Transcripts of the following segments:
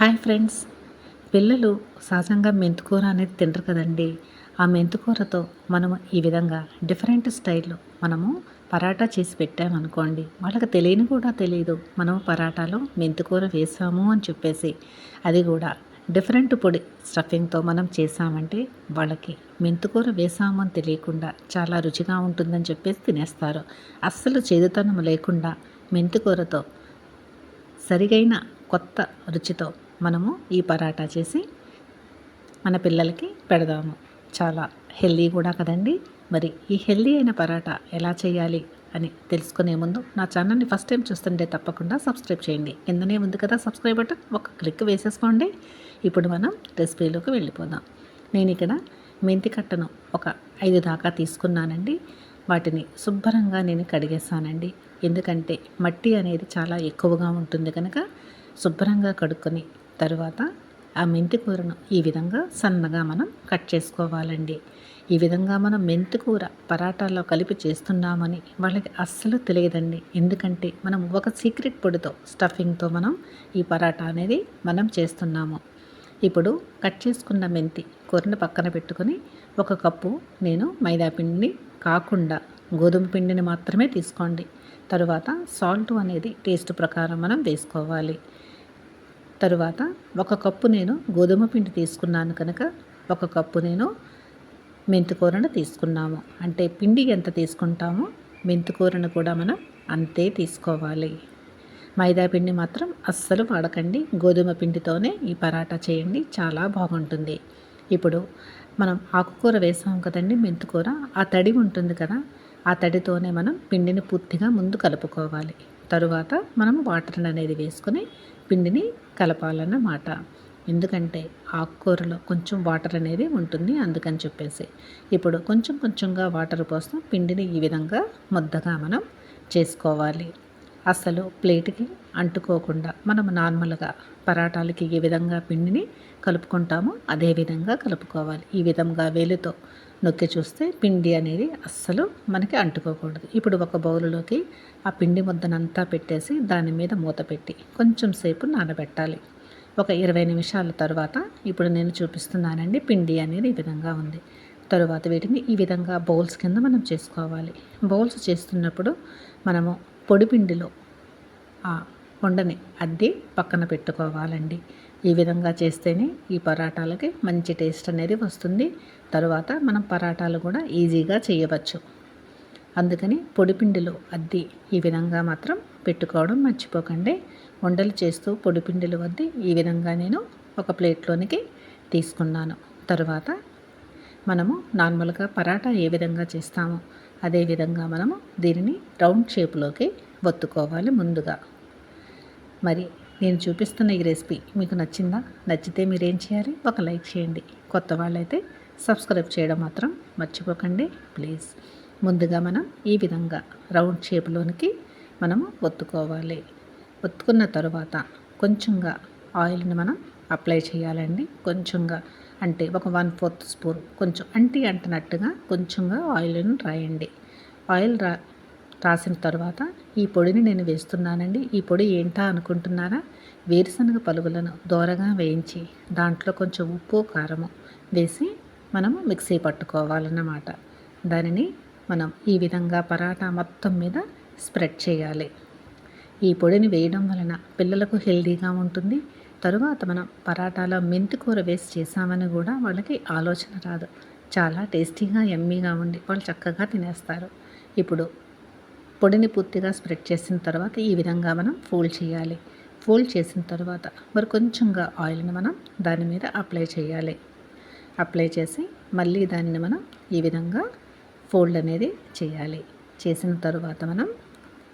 Hi friends. పిల్లలు సహజంగా మెంతికూర అనేది తింటారు కదండి. ఆ మెంతికూరతో మనము ఈ విధంగా డిఫరెంట్ స్టైల్లో మనము పరాటా చేసి పెట్టామనుకోండి. వాళ్ళకి తెలియని కూడా తెలియదు మనము పరాటాలో మెంతికూర వేసాము అని చెప్పేసి. అది కూడా డిఫరెంట్ పొడి స్టఫింగ్తో మనం చేసామంటే వాళ్ళకి మెంతికూర వేసాము అని తెలియకుండా చాలా రుచిగా ఉంటుందని చెప్పేసి తినేస్తారు. అస్సలు చేదుతనం లేకుండా మెంతికూరతో సరిగైన కొత్త రుచితో మనము ఈ పరాటా చేసి మన పిల్లలకి పెడదాము. చాలా హెల్దీ కూడా కదండి. మరి ఈ హెల్దీ అయిన పరాటా ఎలా చేయాలి అని తెలుసుకునే ముందు నా ఛానల్ని ఫస్ట్ టైం చూస్తుంటే తప్పకుండా సబ్స్క్రైబ్ చేయండి. కిందనే ఉంది కదా సబ్స్క్రైబ్ బటన్ ఒక క్లిక్ వేసేసుకోండి. ఇప్పుడు మనం రెసిపీలోకి వెళ్ళిపోదాం. నేను ఇక్కడ మెంతి కట్టను ఒక ఐదు దాకా తీసుకున్నానండి. వాటిని శుభ్రంగా నేను కడిగేస్తానండి. ఎందుకంటే మట్టి అనేది చాలా ఎక్కువగా ఉంటుంది కనుక శుభ్రంగా కడుక్కొని తరువాత ఆ మెంతి కూరను ఈ విధంగా సన్నగా మనం కట్ చేసుకోవాలండి. ఈ విధంగా మనం మెంతి కూర పరాటాల్లో కలిపి చేస్తున్నామని వాళ్ళకి అస్సలు తెలియదండి. ఎందుకంటే మనం ఒక సీక్రెట్ పొడితో స్టఫింగ్తో మనం ఈ పరాటా అనేది మనం చేస్తున్నాము. ఇప్పుడు కట్ చేసుకున్న మెంతి కూరను పక్కన పెట్టుకొని ఒక కప్పు నేను మైదా పిండిని కాకుండా గోధుమ పిండిని మాత్రమే తీసుకోండి. తరువాత సాల్ట్ అనేది టేస్ట్ ప్రకారం మనం వేసుకోవాలి. తరువాత ఒక కప్పు నేను గోధుమ పిండి తీసుకున్నాను కనుక ఒక కప్పు నేను మెంతికూరను తీసుకున్నాము. అంటే పిండి ఎంత తీసుకుంటామో మెంతికూరను కూడా మనం అంతే తీసుకోవాలి. మైదా పిండి మాత్రం అస్సలు వాడకండి. గోధుమ పిండితోనే ఈ పరాటా చేయండి. చాలా బాగుంటుంది. ఇప్పుడు మనం ఆకుకూర వేసాం కదండి మెంతికూర ఆ తడి ఉంటుంది కదా ఆ తడితోనే మనం పిండిని పూర్తిగా ముందు కలుపుకోవాలి. తరువాత మనం వాటర్ అనేది వేసుకొని పిండిని కలపాలన్నమాట. ఎందుకంటే ఆకుకూరలో కొంచెం వాటర్ అనేది ఉంటుంది అందుకని చెప్పేసి. ఇప్పుడు కొంచెం కొంచెంగా వాటర్ పోస్తాం. పిండిని ఈ విధంగా ముద్దగా మనం చేసుకోవాలి. అసలు ప్లేట్కి అంటుకోకుండా మనం నార్మల్గా పరాటాలకి ఏ విధంగా పిండిని కలుపుకుంటామో అదే విధంగా కలుపుకోవాలి. ఈ విధంగా వేలుతో నొక్కి చూస్తే పిండి అనేది అస్సలు మనకి అంటుకోకూడదు. ఇప్పుడు ఒక బౌలులోకి ఆ పిండి ముద్దనంతా పెట్టేసి దాని మీద మూత పెట్టి కొంచెం సేపు నానబెట్టాలి. ఒక ఇరవై నిమిషాల తర్వాత ఇప్పుడు నేను చూపిస్తున్నానండి పిండి అనేది ఈ విధంగా ఉంది. తరువాత వీటిని ఈ విధంగా బౌల్స్ కింద మనం చేసుకోవాలి. బౌల్స్ చేస్తున్నప్పుడు మనము పొడి పిండిలో ఉండని అద్ది పక్కన పెట్టుకోవాలండి. ఈ విధంగా చేస్తేనే ఈ పరాటాలకి మంచి టేస్ట్ అనేది వస్తుంది. తరువాత మనం పరాటాలు కూడా ఈజీగా చేయవచ్చు. అందుకని పొడిపిండిలో అద్ది ఈ విధంగా మాత్రం పెట్టుకోవడం మర్చిపోకండి. వండలు చేస్తూ పొడిపిండిలు వద్ది ఈ విధంగా నేను ఒక ప్లేట్లోనికి తీసుకున్నాను. తరువాత మనము నార్మల్గా పరాటా ఏ విధంగా చేస్తామో అదే విధంగా మనము దీనిని రౌండ్ షేప్లోకి ఒత్తుకోవాలి ముందుగా. మరి నేను చూపిస్తున్న ఈ రెసిపీ మీకు నచ్చిందా? నచ్చితే మీరు ఏం చేయాలి? ఒక లైక్ చేయండి. కొత్త వాళ్ళైతే సబ్స్క్రైబ్ చేయడం మాత్రం మర్చిపోకండి. ప్లీజ్. ముందుగా మనం ఈ విధంగా రౌండ్ షేప్లోనికి మనము ఒత్తుకోవాలి. ఒత్తుకున్న తర్వాత కొంచెంగా ఆయిల్ని మనం అప్లై చేయాలండి. కొంచెంగా అంటే ఒక వన్ ఫోర్త్ స్పూన్ కొంచెం అంటి అంటనట్టుగా కొంచెంగా ఆయిల్ని రాయండి. ఆయిల్ రా రాసిన తర్వాత ఈ పొడిని నేను వేస్తున్నానండి. ఈ పొడి ఏంటా అనుకుంటున్నారా? వేరుశనగ పలుగులను దోరగా వేయించి దాంట్లో కొంచెం ఉప్పు కారము వేసి మనము మిక్సీ పట్టుకోవాలన్నమాట. దానిని మనం ఈ విధంగా పరాటా మొత్తం మీద స్ప్రెడ్ చేయాలి. ఈ పొడిని వేయడం వలన పిల్లలకు హెల్దీగా ఉంటుంది. తరువాత మనం పరాటాలో మెంతి కూర వేసి చేసామని కూడా వాళ్ళకి ఆలోచన రాదు. చాలా టేస్టీగా ఎమ్మీగా ఉండి వాళ్ళు చక్కగా తినేస్తారు. ఇప్పుడు పొడిని పూర్తిగా స్ప్రెడ్ చేసిన తర్వాత ఈ విధంగా మనం ఫోల్డ్ చేయాలి. ఫోల్డ్ చేసిన తర్వాత మరి కొంచెంగా ఆయిల్ని మనం దాని మీద అప్లై చేయాలి. అప్లై చేసి మళ్ళీ దానిని మనం ఈ విధంగా ఫోల్డ్ అనేది చేయాలి. చేసిన తర్వాత మనం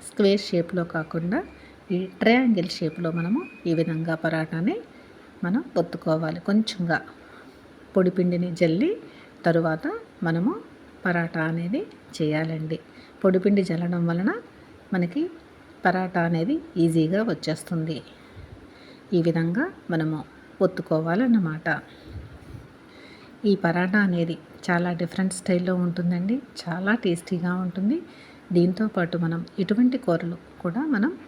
స్క్వేర్ షేప్లో కాకుండా ఈ ట్రయాంగిల్ షేప్లో మనము ఈ విధంగా పరాటాని మనం ఒత్తుకోవాలి. కొంచెంగా పొడిపిండిని జల్లి తరువాత మనము పరాటా అనేది చేయాలండి. పొడిపిండి జల్లడం వలన మనకి పరాటా అనేది ఈజీగా వచ్చేస్తుంది. ఈ విధంగా మనము ఒత్తుకోవాలన్నమాట. ఈ పరాటా అనేది చాలా డిఫరెంట్ స్టైల్లో ఉంటుందండి. చాలా టేస్టీగా ఉంటుంది. దీంతోపాటు మనం ఇటువంటి కూరలు కూడా మనం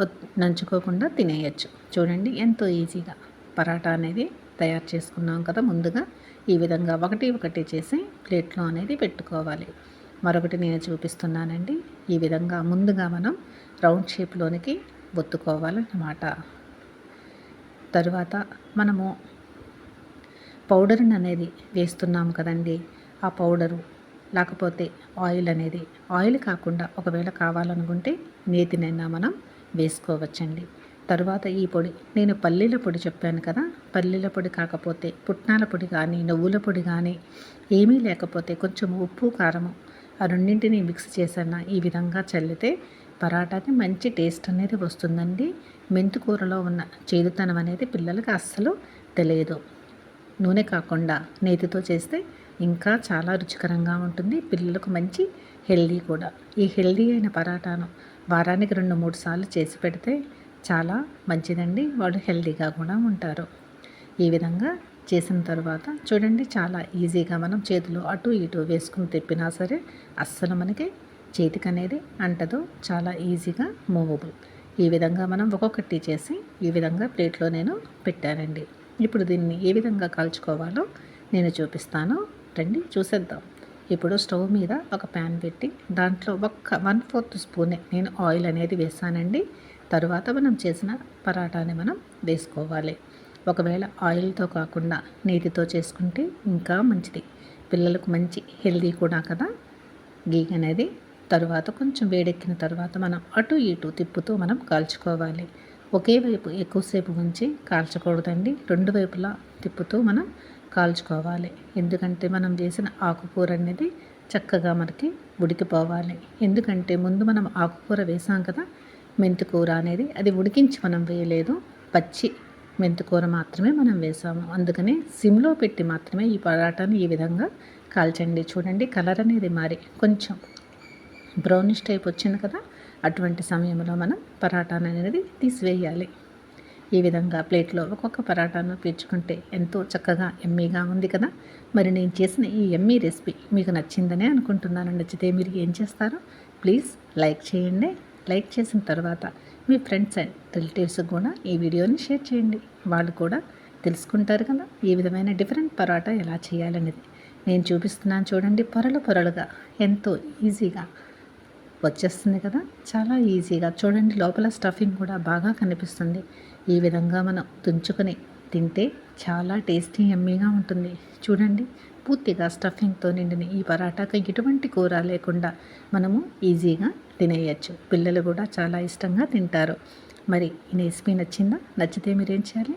ఒత్- నంచుకోకుండా తినేయచ్చు. చూడండి ఎంతో ఈజీగా పరాటా అనేది తయారు చేసుకున్నాం కదా ముందుగా. ఈ విధంగా ఒకటి ఒకటి చేసి ప్లేట్లో అనేది పెట్టుకోవాలి. మరొకటి నేను చూపిస్తున్నానండి. ఈ విధంగా ముందుగా మనం రౌండ్ షేప్లోనికి ఒత్తుకోవాలన్నమాట. తరువాత మనము పౌడర్ని అనేది వేస్తున్నాము కదండి. ఆ పౌడరు లేకపోతే ఆయిల్ అనేది ఆయిల్ కాకుండా ఒకవేళ కావాలనుకుంటే నేతినైనా మనం వేసుకోవచ్చండి. తరువాత ఈ పొడి నేను పల్లీల పొడి చెప్పాను కదా. పల్లీల పొడి కాకపోతే పుట్నాల పొడి కానీ నువ్వుల పొడి కానీ ఏమీ లేకపోతే కొంచెం ఉప్పు కారము ఆ రెండింటిని మిక్స్ చేసిన ఈ విధంగా చల్లితే పరాటాకి మంచి టేస్ట్ అనేది వస్తుందండి. మెంతికూరలో ఉన్న చేదుతనం అనేది పిల్లలకి అస్సలు తెలియదు. నూనె కాకుండా నేతితో చేస్తే ఇంకా చాలా రుచికరంగా ఉంటుంది. పిల్లలకు మంచి హెల్దీ కూడా. ఈ హెల్దీ అయిన పరాటాను వారానికి రెండు మూడు సార్లు చేసి పెడితే చాలా మంచిదండి. వాళ్ళు హెల్దీగా కూడా ఉంటారు. ఈ విధంగా చేసిన తర్వాత చూడండి చాలా ఈజీగా మనం చేతులు అటు ఇటు వేసుకుని తిప్పినా సరే అస్సలు మనకి చేతికి అనేది అంటదు చాలా ఈజీగా మూవబుల్. ఈ విధంగా మనం ఒక్కొక్కటి చేసి ఈ విధంగా ప్లేట్లో నేను పెట్టానండి. ఇప్పుడు దీన్ని ఏ విధంగా కాల్చుకోవాలో నేను చూపిస్తాను. రండి చూసేద్దాం. ఇప్పుడు స్టవ్ మీద ఒక ప్యాన్ పెట్టి దాంట్లో ఒక్క వన్ ఫోర్త్ స్పూనే నేను ఆయిల్ అనేది వేసానండి. తరువాత మనం చేసిన పరాటాని మనం వేసుకోవాలి. ఒకవేళ ఆయిల్తో కాకుండా నీటితో చేసుకుంటే ఇంకా మంచిది. పిల్లలకు మంచి హెల్దీ కూడా కదా. గీ అనేది తరువాత కొంచెం వేడెక్కిన తర్వాత మనం అటు ఇటు తిప్పుతూ మనం కాల్చుకోవాలి. ఒకే వైపు ఎక్కువసేపు ఉంచి కాల్చకూడదండి. రెండు వైపులా తిప్పుతూ మనం కాల్చుకోవాలి. ఎందుకంటే మనం చేసిన ఆకుకూర అనేది చక్కగా మనకి ఉడికిపోవాలి. ఎందుకంటే ముందు మనం ఆకుకూర వేసాం కదా మెంతికూర అనేది అది ఉడికించి మనం వేయలేదు. పచ్చి మెంతికూర మాత్రమే మనం వేసాము. అందుకనే సిమ్లో పెట్టి మాత్రమే ఈ పరాటాని ఈ విధంగా కాల్చండి. చూడండి కలర్ అనేది మారి కొంచెం బ్రౌనిష్ టైప్ వచ్చింది కదా అటువంటి సమయంలో మనం పరాటాను అనేది తీసివేయాలి. ఈ విధంగా ప్లేట్లో ఒక్కొక్క పరాటాను పీల్చుకుంటే ఎంతో చక్కగా ఎమ్మీగా ఉంది కదా. మరి నేను చేసిన ఈ ఎమ్మీ రెసిపీ మీకు నచ్చిందనే అనుకుంటున్నాను. నచ్చితే మీరు ఏం చేస్తారో ప్లీజ్ లైక్ చేయండి. లైక్ చేసిన తర్వాత మీ ఫ్రెండ్స్ అండ్ రిలేటివ్స్ కూడా ఈ వీడియోని షేర్ చేయండి. వాళ్ళు కూడా తెలుసుకుంటారు కదా ఈ విధమైన డిఫరెంట్ పరాటా ఎలా చేయాలనేది. నేను చూపిస్తున్నాను చూడండి పొరలు పొరలుగా ఎంతో ఈజీగా వచ్చేస్తుంది కదా చాలా ఈజీగా చూడండి లోపల స్టఫింగ్ కూడా బాగా కనిపిస్తుంది. ఈ విధంగా మనం తుంచుకొని తింటే చాలా టేస్టీ ఎమ్మీగా ఉంటుంది. చూడండి పూర్తిగా స్టఫింగ్తో నిండిన ఈ పరాటాకు ఎటువంటి కూర లేకుండా మనము ఈజీగా తినేయచ్చు. పిల్లలు కూడా చాలా ఇష్టంగా తింటారు. మరి ఈ రెసిపీ నచ్చిందా? నచ్చితే మీరేం చేయాలి?